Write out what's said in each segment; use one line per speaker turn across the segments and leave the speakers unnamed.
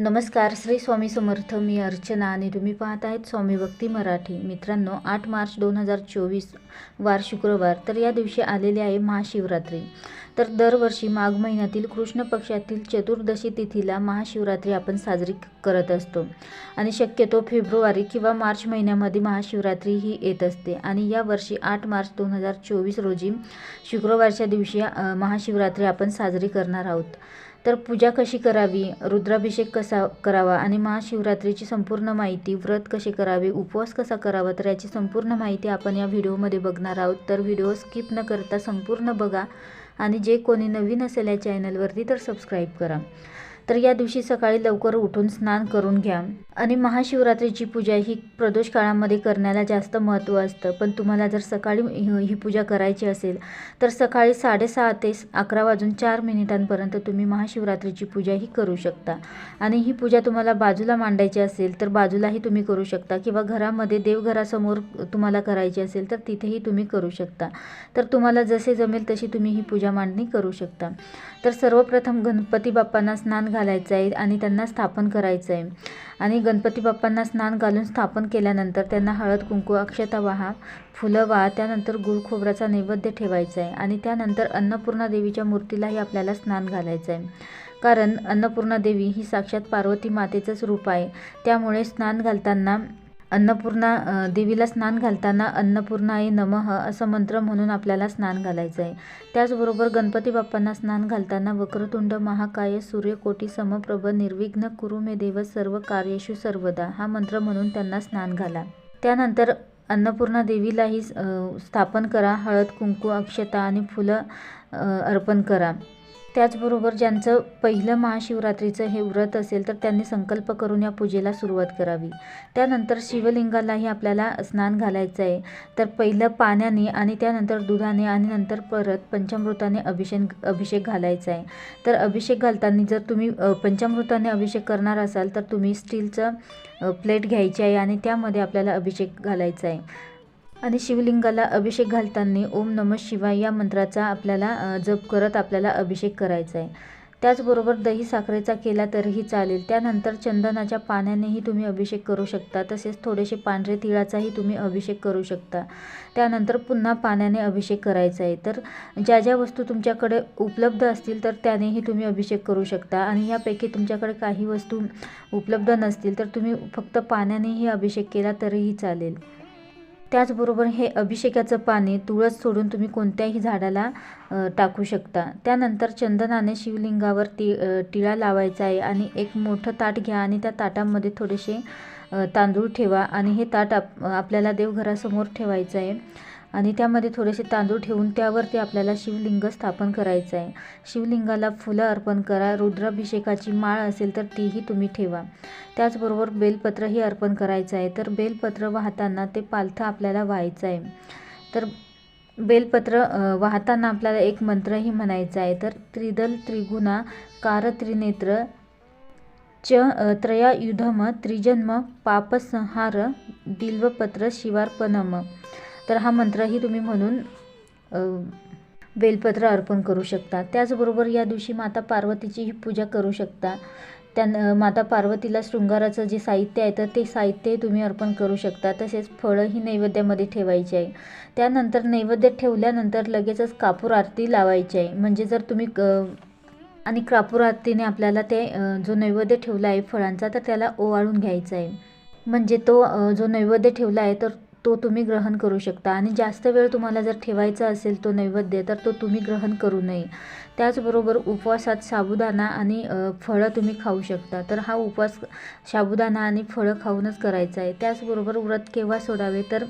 नमस्कार श्री स्वामी समर्थ मी अर्चना आणि तुम्ही पाहत आहेत स्वामी भक्ती मराठी. मित्रांनो आठ मार्च दोन हजार चोवीस वार शुक्रवार तर या दिवशी आलेले आहे महाशिवरात्री. तर दरवर्षी माघ महिन्यातील कृष्ण पक्षातील चतुर्दशी तिथीला महाशिवरात्री आपण साजरी करत असतो. आणि शक्यतो फेब्रुवारी किंवा मार्च महिन्यामध्ये महाशिवरात्री ही येत असते. आणि यावर्षी आठ मार्च दोन हजार चोवीस रोजी शुक्रवारच्या दिवशी महाशिवरात्री आपण साजरी करणार आहोत. तर पूजा कशी करावी? रुद्राभिषेक कसा करावा? आणि महाशिवरात्रीची संपूर्ण माहिती व्रत कसे करावे? उपवास कसा करावा? तर याची संपूर्ण माहिती आपण या व्हिडिओमध्ये बघणार आहोत. तर व्हिडिओ स्किप न करता संपूर्ण बघा. आणि जे कोणी नवीन असेल या चॅनलवरती तर सबस्क्राईब करा. तर या दिवशी सकाळी लवकर उठून स्नान करून घ्या. आणि महाशिवरात्रीची पूजा ही प्रदोष काळामध्ये करण्याला जास्त महत्त्व असतं. पण तुम्हाला जर सकाळी ही पूजा करायची असेल तर सकाळी साडेसहा ते अकरा वाजून चार मिनिटांपर्यंत तुम्ही महाशिवरात्रीची पूजा ही करू शकता. आणि ही पूजा तुम्हाला बाजूला मांडायची असेल तर बाजूलाही तुम्ही करू शकता. किंवा घरामध्ये देवघरासमोर तुम्हाला करायची असेल तर तिथेही तुम्ही करू शकता. तर तुम्हाला जसे जमेल तशी तुम्ही ही पूजा मांडणी करू शकता. तर सर्वप्रथम गणपती बाप्पांना स्नान घालायचं आहे आणि त्यांना स्थापन करायचं आहे. आणि गणपती बाप्पांना स्नान घालून स्थापन केल्यानंतर त्यांना हळद कुंकू अक्षता वाहा फुलं वाहा त्यानंतर गुळ खोबऱ्याचा नैवेद्य ठेवायचा आहे आणि त्यानंतर अन्नपूर्णा देवीच्या मूर्तीलाही आपल्याला स्नान घालायचं आहे. कारण अन्नपूर्णा देवी ही साक्षात पार्वती मातेचंच रूप आहे. त्यामुळे स्नान घालताना अन्नपूर्णा देवीला स्नान घालताना अन्नपूर्णाय नमः असं मंत्र म्हणून आपल्याला स्नान घालायचं आहे त्याचबरोबर गणपती बाप्पांना स्नान घालताना वक्रतुंड महाकाय सूर्यकोटी समप्रभ निर्विघ्न कुरु मे देव सर्व कार्येशु सर्वदा हा मंत्र म्हणून त्यांना स्नान घाला. त्यानंतर अन्नपूर्णा देवीलाही स्थापन करा. हळद कुंकू अक्षता आणि फुलं अर्पण करा. त्याचबरोबर ज्यांचं पहिलं महाशिवरात्रीचं हे व्रत असेल तर त्यांनी संकल्प करून या पूजेला सुरुवात करावी. त्यानंतर शिवलिंगालाही आपल्याला स्नान घालायचं आहे. तर पहिलं पाण्याने आणि त्यानंतर दुधाने आणि नंतर परत पंचामृताने अभिषेक अभिषेक घालायचा आहे. तर अभिषेक घालताना जर तुम्ही पंचामृताने अभिषेक करणार असाल तर तुम्ही स्टीलचं प्लेट घ्यायची आहे आणि त्यामध्ये आपल्याला अभिषेक घालायचा आहे. आणि शिवलिंगाला अभिषेक घालताना ओम नम शिवाय या मंत्राचा आपल्याला जप करत आपल्याला अभिषेक करायचा आहे त्याचबरोबर दही साखरेचा केला तरीही चालेल. त्यानंतर चंदनाच्या पाण्यानेही तुम्ही अभिषेक करू शकता. तसेच थोडेसे पांढरे तिळाचाही तुम्ही अभिषेक करू शकता. त्यानंतर पुन्हा पाण्याने अभिषेक करायचा आहे तर ज्या ज्या वस्तू तुमच्याकडे उपलब्ध असतील तर त्यानेही तुम्ही अभिषेक करू शकता. आणि यापैकी तुमच्याकडे काही वस्तू उपलब्ध नसतील तर तुम्ही फक्त पाण्यानेही अभिषेक केला तरीही चालेल. त्याचबरोबर हे अभिषेकाचं पाणी तुळस सोडून तुम्ही कोणत्याही झाडाला टाकू शकता. त्यानंतर चंदनाने शिवलिंगावर ति टिळा लावायचा आहे आणि एक मोठं ताट घ्या आणि त्या ताटामध्ये थोडेसे तांदूळ ठेवा आणि हे ताट आप आपल्याला देवघरासमोर ठेवायचं आहे. आणि त्यामध्ये थोडेसे तांदूळ ठेवून त्यावरती आपल्याला शिवलिंग स्थापन करायचं आहे. शिवलिंगाला फुलं अर्पण करा. रुद्राभिषेकाची माळ असेल तर तीही तुम्ही ठेवा. त्याचबरोबर बेलपत्रही अर्पण करायचं आहे. तर बेलपत्र वाहताना ते पालथं आपल्याला व्हायचं आहे. तर बेलपत्र वाहताना आपल्याला एक मंत्रही म्हणायचा आहे. तर त्रिदल त्रिगुणा कार त्रिनेत्र च अ, त्रयायुधम त्रिजन्म पापसंहार बिल्वपत्र शिवार्पणम. तर हा मंत्रही तुम्ही म्हणून बेलपत्र अर्पण करू शकता. त्याचबरोबर या दिवशी माता पार्वतीचीही पूजा करू शकता. त्या माता पार्वतीला शृंगाराचं जे साहित्य आहे तर ते साहित्य तुम्ही अर्पण करू शकता. तसेच फळंही नैवेद्यामध्ये ठेवायची आहे. त्यानंतर नैवेद्य ठेवल्यानंतर लगेचच कापूर आरती लावायची आहे. म्हणजे जर तुम्ही क आणि कापूर आरतीने आपल्याला ते जो नैवेद्य ठेवला आहे फळांचा तर त्याला ओवाळून घ्यायचा आहे. म्हणजे तो जो नैवेद्य ठेवला आहे तर तो तुम्ही ग्रहण करू शकता. आणि जास्त वेळ तुम्हाला जर ठेवायचा असेल तो नैवेद्य तर तो तुम्ही ग्रहण करू नये. त्याचबरोबर उपवासात साबुदाणा आणि फळं तुम्ही खाऊ शकता. तर हा उपवास साबुदाणा आणि फळं खाऊनच करायचा आहे. त्याचबरोबर व्रत केव्हा सोडावे? तर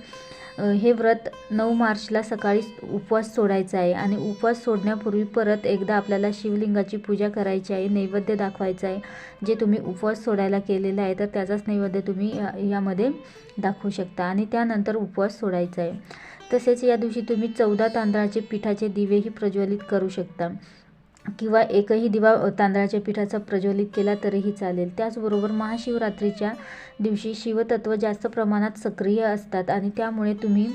हे व्रत नऊ मार्चला सकाळी उपवास सोडायचा आहे आणि उपवास सोडण्यापूर्वी परत एकदा आपल्याला शिवलिंगाची पूजा करायची आहे नैवेद्य दाखवायचा आहे जे तुम्ही उपवास सोडायला केलेला आहे तर त्याचाच नैवेद्य तुम्ही या यामध्ये दाखवू शकता. आणि त्यानंतर उपवास सोडायचा आहे. तसेच या दिवशी तुम्ही चौदा तांदळाचे पिठाचे दिवेही प्रज्वलित करू शकता. किंवा एकही दिवा तांदळाच्या पिठाचा प्रज्वलित केला तरीही चालेल. त्याचबरोबर महाशिवरात्रीच्या दिवशी शिवतत्व जास्त प्रमाणात सक्रिय असतात आणि त्यामुळे तुम्ही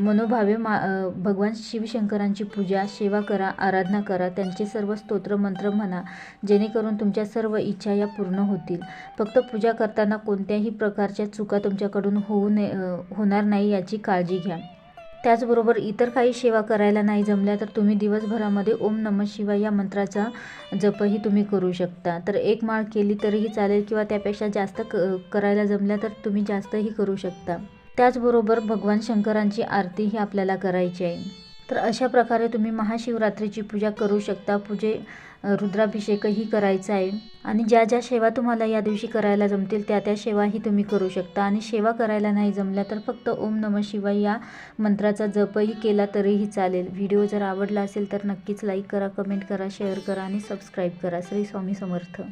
मनोभावे मा भगवान शिवशंकरांची पूजा सेवा करा आराधना करा त्यांचे सर्व स्तोत्र मंत्र म्हणा जेणेकरून तुमच्या सर्व इच्छा या पूर्ण होतील. फक्त पूजा करताना कोणत्याही प्रकारच्या चुका तुमच्याकडून होऊ नये होणार नाही याची काळजी घ्या. त्याचबरोबर इतर काही सेवा करायला नाही जमल्या तर तुम्ही दिवसभरामध्ये ओम नम शिवाय या मंत्राचा जपही तुम्ही करू शकता. तर एक माळ केली तरीही चालेल किंवा त्यापेक्षा जास्त क करायला जमल्या तर तुम्ही जास्तही करू शकता. त्याचबरोबर भगवान शंकरांची आरतीही आपल्याला करायची आहे. तर अशा प्रकारे तुम्ही महाशिवरात्रीची पूजा करू शकता. पूजे रुद्राभिषेकही करायचा आहे. आणि ज्या ज्या सेवा तुम्हाला या दिवशी करायला जमतील त्या त्या सेवाही तुम्ही करू शकता. आणि सेवा करायला नाही जमल्या तर फक्त ओम नम शिवाय या मंत्राचा जपही केला तरीही चालेल. व्हिडिओ जर आवडला असेल तर नक्कीच लाईक करा कमेंट करा शेअर करा आणि सबस्क्राईब करा. श्री स्वामी समर्थ.